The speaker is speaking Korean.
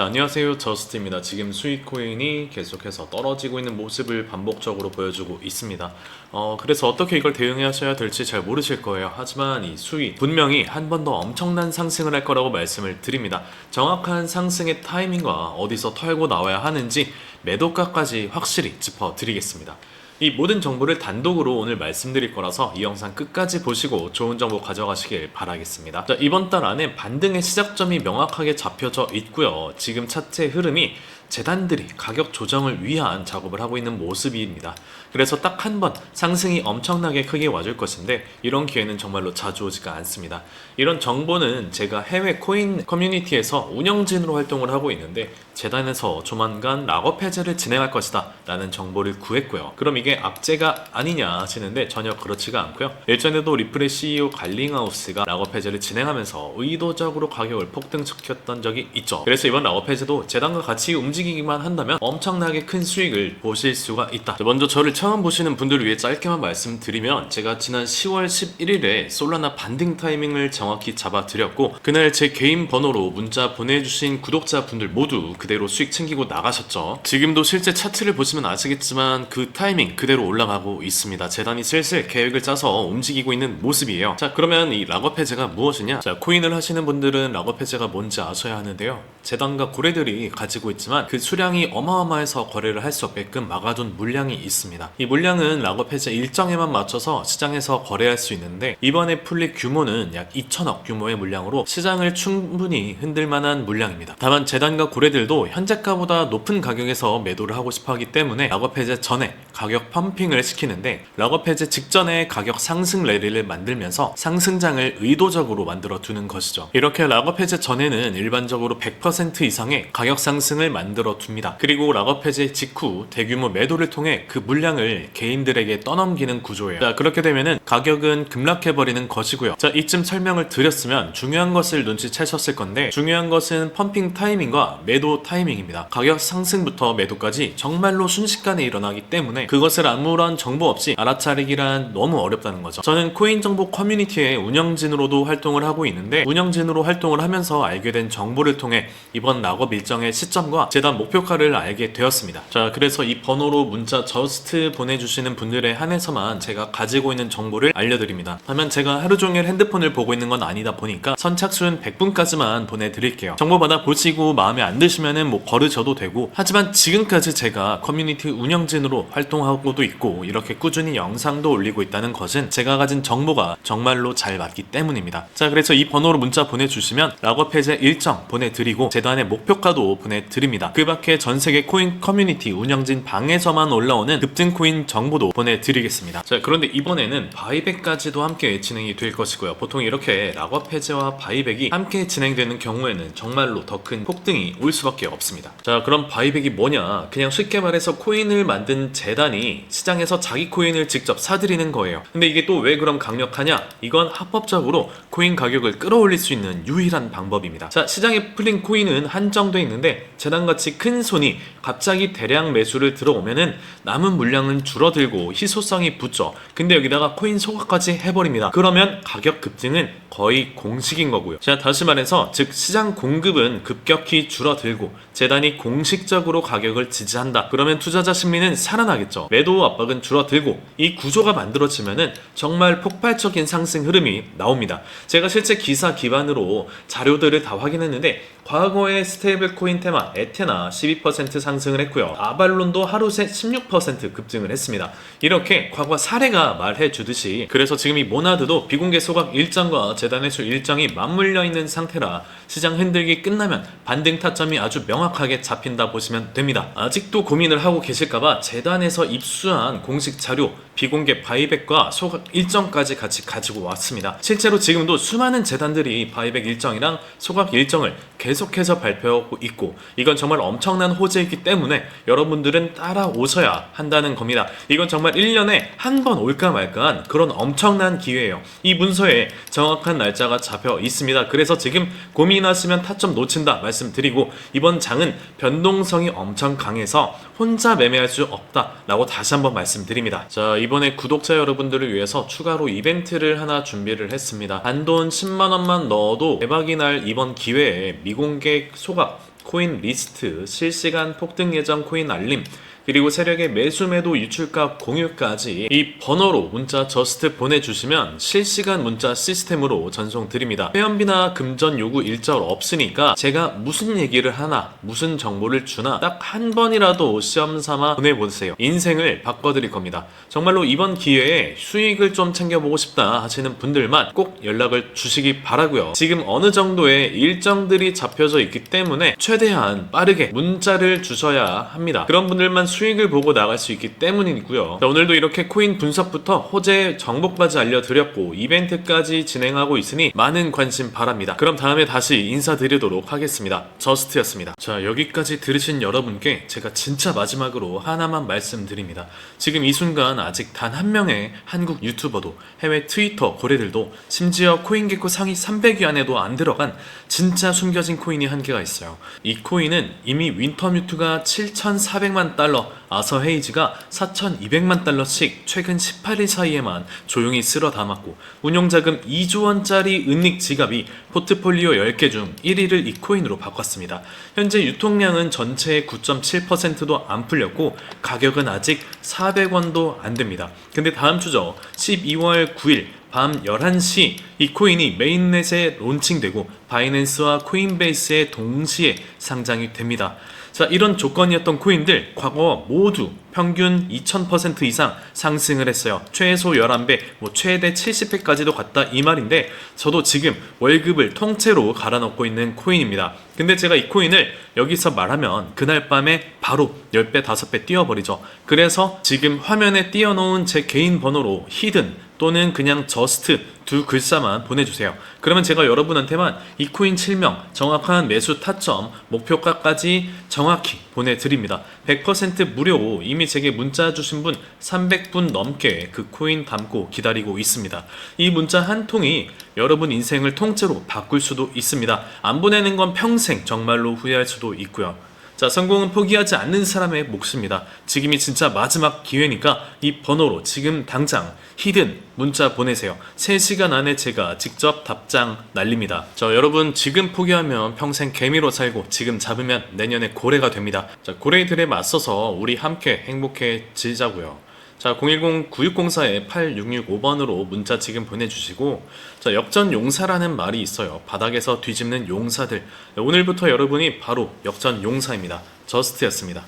자, 안녕하세요. 저스트입니다. 지금 수익 코인이 계속해서 떨어지고 있는 모습을 반복적으로 보여주고 있습니다. 어, 그래서 어떻게 이걸 대응하셔야 될지 잘 모르실 거예요. 하지만 이 수익 분명히 한 번 더 엄청난 상승을 할 거라고 말씀을 드립니다. 정확한 상승의 타이밍과 어디서 털고 나와야 하는지 매도가까지 확실히 짚어 드리겠습니다. 이 모든 정보를 단독으로 오늘 말씀드릴 거라서 이 영상 끝까지 보시고 좋은 정보 가져가시길 바라겠습니다. 자, 이번 달 안에 반등의 시작점이 명확하게 잡혀져 있고요. 지금 차트의 흐름이 재단들이 가격 조정을 위한 작업을 하고 있는 모습입니다. 그래서 딱 한 번 상승이 엄청나게 크게 와줄 것인데 이런 기회는 정말로 자주 오지가 않습니다. 이런 정보는 제가 해외 코인 커뮤니티에서 운영진으로 활동을 하고 있는데 재단에서 조만간 락업 해제를 진행할 것이다 라는 정보를 구했고요. 그럼 이게 악재가 아니냐 하시는데 전혀 그렇지가 않고요. 예전에도 리플의 CEO 갈링하우스가 락업 해제를 진행하면서 의도적으로 가격을 폭등시켰던 적이 있죠. 그래서 이번 락업 해제도 재단과 같이 움직 이기만 한다면 엄청나게 큰 수익을 보실 수가 있다. 자, 먼저 저를 처음 보시는 분들을 위해 짧게만 말씀드리면 제가 지난 10월 11일에 솔라나 반등 타이밍을 정확히 잡아드렸고 그날 제 개인 번호로 문자 보내주신 구독자분들 모두 그대로 수익 챙기고 나가셨죠. 지금도 실제 차트를 보시면 아시겠지만 그 타이밍 그대로 올라가고 있습니다. 재단이 슬슬 계획을 짜서 움직이고 있는 모습이에요. 자 그러면 이 락업 해제가 무엇이냐? 자 코인을 하시는 분들은 락업 해제가 뭔지 아셔야 하는데요. 재단과 고래들이 가지고 있지만 그 수량이 어마어마해서 거래를 할 수 없게끔 막아둔 물량이 있습니다. 이 물량은 락업 해제 일정에만 맞춰서 시장에서 거래할 수 있는데 이번에 풀릴 규모는 약 2천억 규모의 물량으로 시장을 충분히 흔들 만한 물량입니다. 다만 재단과 고래들도 현재가보다 높은 가격에서 매도를 하고 싶어 하기 때문에 락업 해제 전에 가격 펌핑을 시키는데 락업 해제 직전에 가격 상승 랠리를 만들면서 상승장을 의도적으로 만들어 두는 것이죠. 이렇게 락업 해제 전에는 일반적으로 100% 이상의 가격 상승을 만들어 둡니다. 그리고 락업 해제 직후 대규모 매도를 통해 그 물량을 개인들에게 떠넘기는 구조예요. 자, 그렇게 되면은 가격은 급락해 버리는 것이고요. 자, 이쯤 설명을 드렸으면 중요한 것을 눈치채셨을 건데 중요한 것은 펌핑 타이밍과 매도 타이밍입니다. 가격 상승부터 매도까지 정말로 순식간에 일어나기 때문에 그것을 아무런 정보 없이 알아차리기란 너무 어렵다는 거죠. 저는 코인 정보 커뮤니티의 운영진으로도 활동을 하고 있는데 운영진으로 활동을 하면서 알게 된 정보를 통해 이번 락업 일정의 시점과 재단 목표가를 알게 되었습니다. 자, 그래서 이 번호로 문자 저스트 보내주시는 분들에 한해서만 제가 가지고 있는 정보를 알려드립니다. 다만 제가 하루 종일 핸드폰을 보고 있는 건 아니다 보니까 선착순 100분까지만 보내드릴게요. 정보 받아 보시고 마음에 안 드시면은 뭐 거르셔도 되고 하지만 지금까지 제가 커뮤니티 운영진으로 활동하고도 있고 이렇게 꾸준히 영상도 올리고 있다는 것은 제가 가진 정보가 정말로 잘 맞기 때문입니다. 자, 그래서 이 번호로 문자 보내주시면 락업 해제 일정 보내드리고 재단의 목표가도 보내드립니다. 그 밖에 전 세계 코인 커뮤니티 운영진 방에서만 올라오는 급등 코인 정보도 보내드리겠습니다. 자, 그런데 이번에는 바이백까지도 함께 진행이 될 것이고요. 보통 이렇게 락업 해제와 바이백이 함께 진행되는 경우에는 정말로 더 큰 폭등이 올 수밖에 없습니다. 자, 그럼 바이백이 뭐냐? 그냥 쉽게 말해서 코인을 만든 재단이 시장에서 자기 코인을 직접 사들이는 거예요. 근데 이게 또 왜 그럼 강력하냐? 이건 합법적으로 코인 가격을 끌어올릴 수 있는 유일한 방법입니다. 자, 시장에 풀린 코인은 한정돼 있는데 재단 같이 큰 손이 갑자기 대량 매수를 들어오면은 남은 물량은 줄어들고 희소성이 붙죠. 근데 여기다가 코인 소각까지 해버립니다. 그러면 가격 급등은 거의 공식인 거고요. 자, 다시 말해서 즉 시장 공급은 급격히 줄어들고 재단이 공식적으로 가격을 지지한다. 그러면 투자자 심리는 살아나겠죠. 매도 압박은 줄어들고 이 구조가 만들어지면은 정말 폭발적인 상승 흐름이 나옵니다. 제가 실제 기사 기반으로 자료들을 다 확인했는데 과거에 스테이블 코인 테마 에테나 12% 상승을 했고요. 아발론도 하루 새 16% 급등을 했습니다. 이렇게 과거 사례가 말해 주듯이 그래서 지금 이 모나드도 비공개 소각 일정과 재단 회수 일정이 맞물려 있는 상태라 시장 흔들기 끝나면 반등 타점이 아주 명확하게 잡힌다 보시면 됩니다. 아직도 고민을 하고 계실까봐 재단에서 입수한 공식 자료 비공개 바이백과 소각 일정까지 같이 가지고 왔습니다. 실제로 지금도 수많은 재단들이 바이백 일정이랑 소각 일정을 계속해서 발표하고 있고 이건 정말 엄청난 호재이기 때문에 여러분들은 따라오셔야 한다는 겁니다. 이건 정말 1년에 한 번 올까 말까한 그런 엄청난 기회예요. 이 문서에 정확한 날짜가 잡혀 있습니다. 그래서 지금 고민 하시면 타점 놓친다 말씀드리고 이번 장은 변동성이 엄청 강해서 혼자 매매할 수 없다라고 다시 한번 말씀드립니다. 자, 이번에 구독자 여러분들을 위해서 추가로 이벤트를 하나 준비를 했습니다. 단돈 10만 원만 넣어도 대박이 날 이번 기회에 미공개 소각 코인 리스트, 실시간 폭등 예정 코인 알림, 그리고 세력의 매수 매도 유출가 공유까지 이 번호로 문자 저스트 보내주시면 실시간 문자 시스템으로 전송드립니다. 회원비나 금전 요구 일절 없으니까 제가 무슨 얘기를 하나 무슨 정보를 주나 딱 한 번이라도 시험 삼아 보내보세요. 인생을 바꿔드릴 겁니다. 정말로 이번 기회에 수익을 좀 챙겨보고 싶다 하시는 분들만 꼭 연락을 주시기 바라고요. 지금 어느 정도의 일정들이 잡혀져 있기 때문에 최대한 빠르게 문자를 주셔야 합니다. 그런 분들만 수익을 보고 나갈 수 있기 때문이고요. 자, 오늘도 이렇게 코인 분석부터 호재 정보까지 알려드렸고 이벤트까지 진행하고 있으니 많은 관심 바랍니다. 그럼 다음에 다시 인사드리도록 하겠습니다. 저스트였습니다. 자 여기까지 들으신 여러분께 제가 진짜 마지막으로 하나만 말씀드립니다. 지금 이 순간 아직 단 한 명의 한국 유튜버도 해외 트위터 고래들도 심지어 코인게코 상위 300위 안에도 안 들어간 진짜 숨겨진 코인이 한 개가 있어요. 이 코인은 이미 윈터뮤트가 7,400만 달러, 아서 헤이즈가 4,200만 달러씩 최근 18일 사이에만 조용히 쓸어 담았고 운용자금 2조 원짜리 은닉 지갑이 포트폴리오 10개 중 1위를 이 코인으로 바꿨습니다. 현재 유통량은 전체의 9.7%도 안 풀렸고 가격은 아직 400원도 안 됩니다. 근데 다음 주죠. 12월 9일 밤 11시 이 코인이 메인넷에 론칭되고 바이낸스와 코인베이스에 동시에 상장이 됩니다. 자, 이런 조건이었던 코인들 과거 모두 평균 2000% 이상 상승을 했어요. 최소 11배, 뭐 최대 70배까지도 갔다 이 말인데 저도 지금 월급을 통째로 갈아넣고 있는 코인입니다. 근데 제가 이 코인을 여기서 말하면 그날 밤에 바로 10배, 5배 뛰어버리죠. 그래서 지금 화면에 띄워놓은 제 개인 번호로 히든 또는 그냥 저스트 두 글자만 보내주세요. 그러면 제가 여러분한테만 이 코인 7명, 정확한 매수 타점, 목표가까지 정확히 보내드립니다. 100% 무료 이미 제게 문자 주신 분 300분 넘게 그 코인 담고 기다리고 있습니다. 이 문자 한 통이 여러분 인생을 통째로 바꿀 수도 있습니다. 안 보내는 건 평생 정말로 후회할 수도 있고요. 자, 성공은 포기하지 않는 사람의 몫입니다. 지금이 진짜 마지막 기회니까 이 번호로 지금 당장 히든 문자 보내세요. 3시간 안에 제가 직접 답장 날립니다. 저 여러분 지금 포기하면 평생 개미로 살고 지금 잡으면 내년에 고래가 됩니다. 자, 고래들에 맞서서 우리 함께 행복해지자고요. 자, 010-9604-8665번으로 문자 지금 보내주시고, 자, 역전 용사라는 말이 있어요. 바닥에서 뒤집는 용사들. 오늘부터 여러분이 바로 역전 용사입니다. 저스트였습니다.